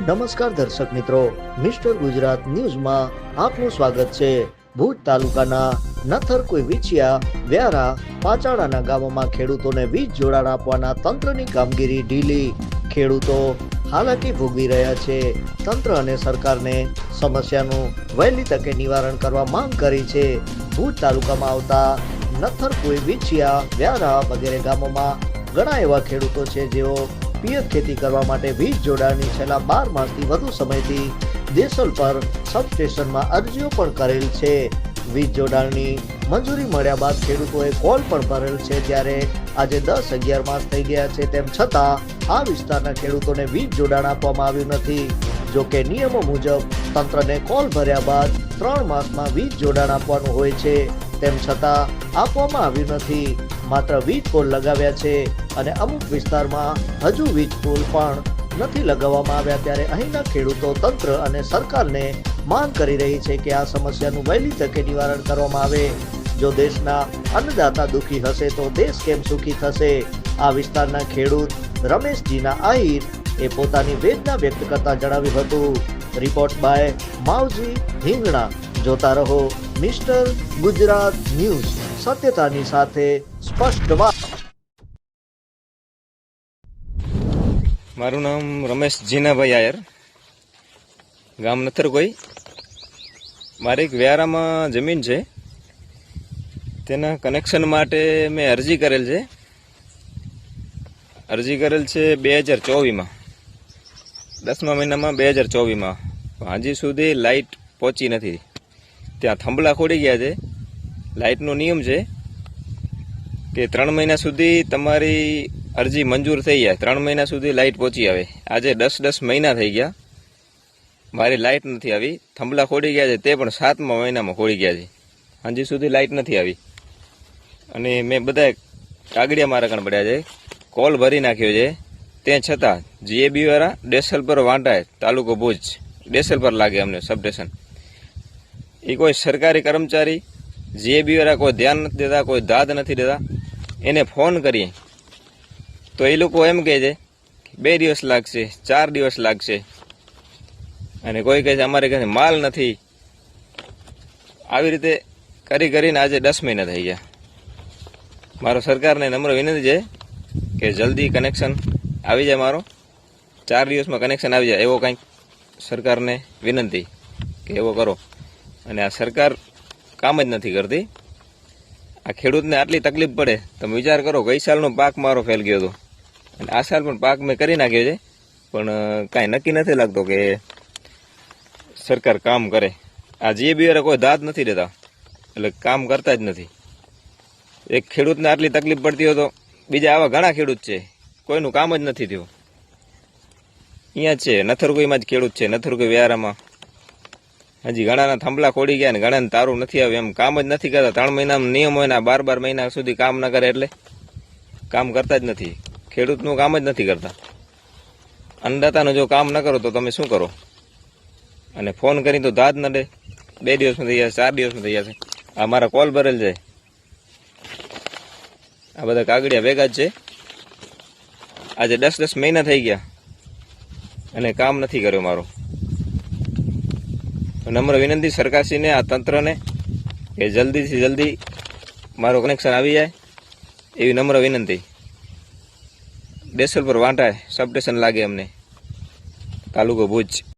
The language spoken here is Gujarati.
નમસ્કાર દર્શક મિત્રો, મિસ્ટર ગુજરાત ન્યૂઝમાં આપનું સ્વાગત છે. ભુજ તાલુકાના નથર કોઈ વિછિયા વ્યારા પાચાડાના ગામોમાં ખેડૂતોને વીજ જોડાણ આપવાના તંત્રની કામગીરી ઢીલી. ખેડૂતો હાલાકી ભોગવી રહ્યા છે. તંત્ર અને સરકારને સમસ્યાનું વહેલી તકે નિવારણ કરવા માંગ કરી છે. ભુજ તાલુકામાં આવતા નથર કોઈ વિછિયા વ્યારા વગેરે ગામોમાં ઘણા એવા ખેડૂતો છે જેઓ પિયત ખેતી કરવા માટે વીજ જોડાણની છેલ્લા બાર માસથી વધુ સમયથી દેસલ પર સબસ્ટેશનમાં અરજીઓ પણ કરેલ છે. વીજ જોડાણની મંજૂરી મળ્યા બાદ ખેડૂતોએ કોલ પણ ભરેલ છે ત્યારે આજે દસ અગિયાર માસ થઈ ગયા છે તેમ છતાં આ વિસ્તારના ખેડૂતોને વીજ જોડાણ આપવામાં આવ્યું નથી. જો કે નિયમો મુજબ તંત્રને કોલ ભર્યા બાદ ત્રણ માસમાં વીજ જોડાણ આપવાનું હોય છે. તેમ છતાં આપવામાં આવ્યું નથી. માત્ર વીજ પોલ લગાવ્યા છે અને અમુક વિસ્તારમાં હજુ વીજ પોલ પણ નથી લગાવવામાં આવ્યા ત્યારે અહીંના ખેડૂતો તંત્ર અને સરકારને માંગ કરી રહી છે કે આ સમસ્યાનું વહેલી તકે નિવારણ કરવામાં આવે. જો દેશના અન્નદાતા દુખી હશે તો દેશ કેમ સુખી થશે? આ વિસ્તારના ખેડૂત રમેશજીના આહિર એ પોતાની વેદના વ્યક્ત કરતા જણાવ્યું હતું. Report by Mavji Hingna. જોતા રહો મિસ્ટર ગુજરાત ન્યૂઝ. સત્યતાની સાથે સ્પષ્ટ વાત. મારું નામ રમેશ જીનાભાઈ આયર. ગામ નથરકોઈ મારી એક વ્યારામાં જમીન છે. તેના કનેક્શન માટે મેં અરજી કરેલ છે. અરજી કરેલ છે બે હજાર ચોવીસમાં. દસમા મહિનામાં બે હજાર ચોવીસમાં. હજી સુધી લાઇટ પહોંચી નથી. ત્યાં થંભલા ખોડી ગયા છે. લાઇટનો નિયમ છે કે ત્રણ મહિના સુધી તમારી અરજી મંજૂર થઈ જાય. ત્રણ મહિના સુધી લાઇટ પહોંચી આવે. આજે દસ દસ મહિના થઈ ગયા. મારી લાઇટ નથી આવી. થંભલા ખોડી ગયા છે. તે પણ સાતમા મહિનામાં ખોડી ગયા છે. હજી સુધી લાઇટ નથી આવી. અને મેં બધા કાગડિયા મારા કણ પડ્યા છે. કોલ ભરી નાખ્યો છે. તે છતાં જીએબી વાળા ડેસલ પર વાંટાય તાલુકો ભુજ. ડેસલ પર લાગે અમને સબસ્ટેશન એ કોઈ સરકારી કર્મચારી જીએબી વાળા કોઈ ધ્યાન નથી દેતા, કોઈ દાદ નથી દેતા, એને ફોન કરીએ. તો એ લોકો એમ કહે છે, બે દિવસ લાગશે, ચાર દિવસ લાગશે. અને કોઈ કહે છે, અમારે ઘરે માલ નથી. આવી રીતે કરી કરીને આજે દસ મહિના થઈ ગયા. મારો સરકારને નમ્ર વિનંતી છે કે જલ્દી કનેક્શન આવી જાય મારો. ચાર દિવસમાં કનેક્શન આવી જાય એવો કંઈક સરકારને વિનંતી કે એવો કરો. અને આ સરકાર કામ જ નથી કરતી. આ ખેડૂતને આટલી તકલીફ પડે, તમે વિચાર કરો, ગઈ સાલનો પાક મારો ફેલ ગયો હતો. અને આ સાલ પણ પાક મેં કરી નાખ્યો છે. પણ કાંઈ નક્કી નથી લાગતો કે સરકાર કામ કરે. આ જીએબી વાળા કોઈ દાદ નથી દેતા. એટલે કામ કરતા જ નથી. એક ખેડૂતને આટલી તકલીફ પડતી હોય તો બીજા આવા ઘણા ખેડૂત છે. કોઈનું કામ જ નથી થયું. અહીંયા છે, નથરગોઈમાં જ ખેડૂત છે, નથરગોઈ વ્યારામાં. હજી ઘણાના થંભલા ખોડી ગયા ને ઘણાને તારું નથી આવ્યું. એમ કામ જ નથી કરતા. ત્રણ મહિનામાં નિયમ હોય ને બાર બાર મહિના સુધી કામ ન કરે એટલે કામ કરતા જ નથી. ખેડૂતનું કામ જ નથી કરતા. અન્નદાતાનું જો કામ ન કરો તો તમે શું કરો? અને ફોન કરી તો દાદ ન દે. બે દિવસમાં થઈ જશે, ચાર દિવસમાં થઈ જશે. આ મારા કોલ ભરેલ છે. આ બધા કાગડિયા ભેગા જ છે. આજે દસ દસ મહિના થઈ ગયા. અને કામ નથી કર્યો મારું. નમ્ર વિનંતી સરકારશ્રીને, આ તંત્રને કે જલ્દીથી જલ્દી મારું કનેક્શન આવી જાય એવી નમ્ર વિનંતી. ડેસલ પર વાંટાય સબ સ્ટેશન લાગે અમને. તાલુકો ભુજ.